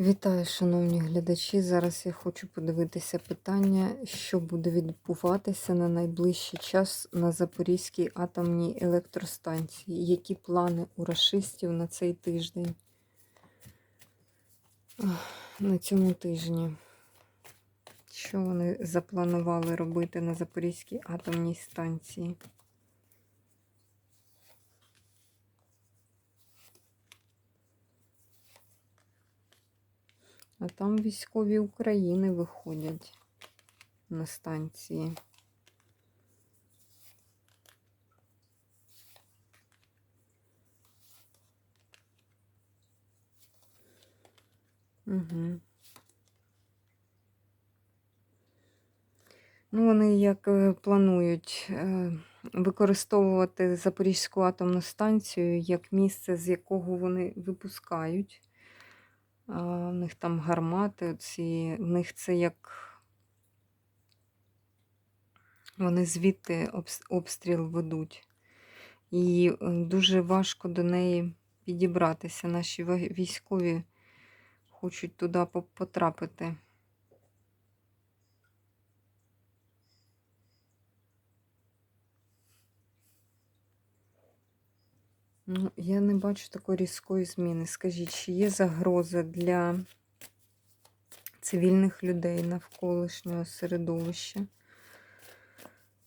Вітаю, шановні глядачі. Зараз я хочу подивитися питання, що буде відбуватися на найближчий час на Запорізькій атомній електростанції. Які плани у рашистів на цей тиждень? На цьому тижні. Що вони запланували робити на Запорізькій атомній станції? А там військові України виходять на станції. Угу. Ну, вони як е, планують е, використовувати Запорізьку атомну станцію як місце, з якого вони випускають. У них там гармати, ці, в них це як вони звідти обстріл ведуть. І е, дуже важко до неї підібратися. Наші військові хочуть туди потрапити. Ну, я не бачу такої різкої зміни. Скажіть, чи є загроза для цивільних людей навколишнього середовища?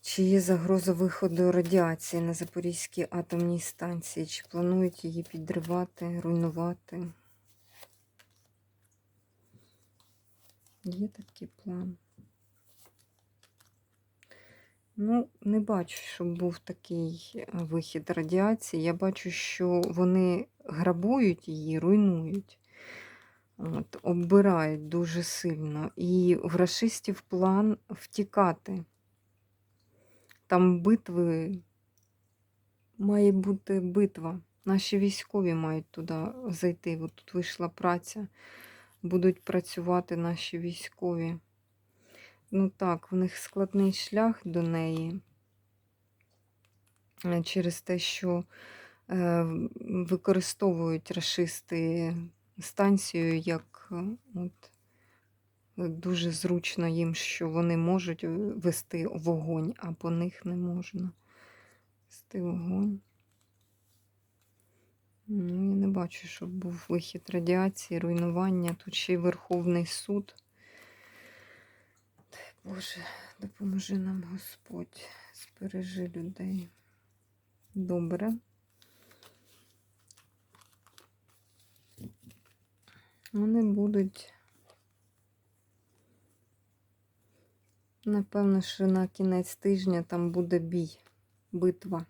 Чи є загроза виходу радіації на Запорізькій атомній станції? Чи планують її підривати, руйнувати? Є такий план. Ну, не бачу, щоб був такий е, вихід радіації. Я бачу, що вони грабують її, руйнують, от, оббирають дуже сильно. І в рашистів план втікати. Там битви має бути битва. Наші військові мають туди зайти. От тут вийшла праця. Будуть працювати наші військові. Ну так, в них складний шлях до неї е, через те, що е, використовують рашисти станцію як е, от, дуже зручно їм, що вони можуть вести вогонь, а по них не можна вести вогонь. Ну, я не бачу, щоб був вихід радіації, руйнування. Тут ще й Верховний суд. Боже, допоможи нам Господь, збережи людей. Добре. Вони будуть, напевно, що на кінець тижня там буде бій, битва.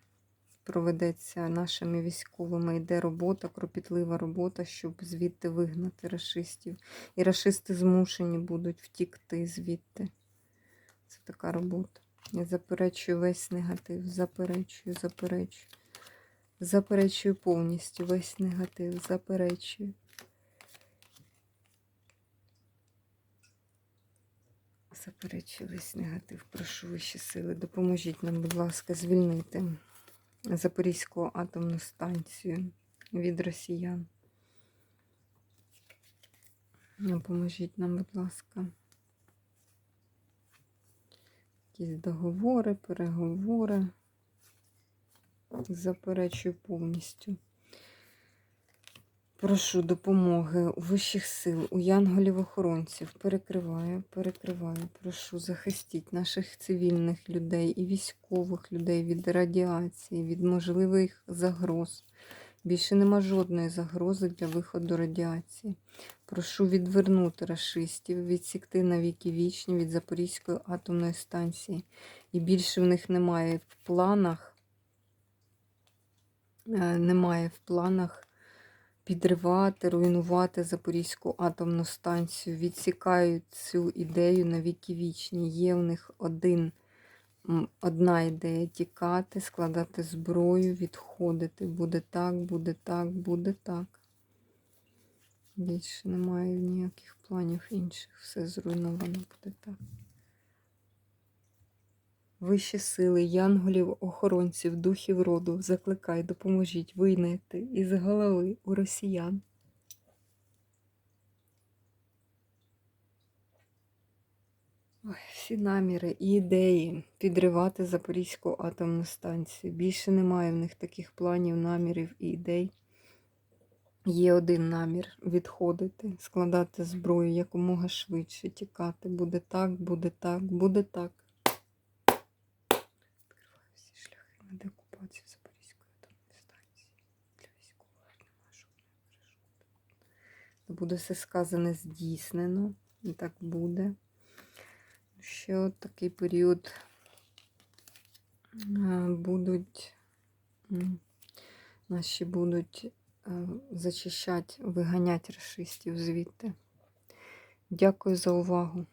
Проведеться нашими військовими. Йде робота, кропітлива робота, щоб звідти вигнати рашистів. І рашисти змушені будуть втікти звідти. Це така робота. Я заперечую весь негатив, заперечую, заперечую. Заперечую повністю весь негатив, заперечую. Заперечую весь негатив. Прошу вищі сили. Допоможіть нам, будь ласка, звільнити Запорізьку атомну станцію від росіян. Допоможіть нам, будь ласка. Якісь договори, переговори. Заперечую повністю. Прошу допомоги у вищих сил, у янголів-охоронців. Перекриваю, перекриваю. Прошу, захистіть наших цивільних людей і військових людей від радіації, від можливих загроз. Більше нема жодної загрози для виходу радіації. Прошу відвернути рашистів, відсікти на віки вічні від Запорізької атомної станції. І більше в них немає в планах, е, немає в планах підривати, руйнувати Запорізьку атомну станцію. Відсікають цю ідею на вічні. Є в них один, одна ідея тікати, складати зброю, відходити. Буде так, буде так, буде так. Більше немає ніяких планів інших. Все зруйновано буде так. Вищі сили, янголів, охоронців, духів роду, закликай, допоможіть вийнайти із голови у росіян Всі наміри і ідеї підривати Запорізьку атомну станцію. Більше немає в них таких планів, намірів і ідей. Є один намір відходити, складати зброю якомога швидше, тікати. Буде так, буде так, буде так. Відкриваю всі шляхи на деокупацію Запорізької атомної станції. Для військових немає жодної перешкоди. Буде все сказане здійснено, і так буде. Ще такий період е, будуть наші будуть е, зачищати, виганяти расистів звідти. Дякую за увагу.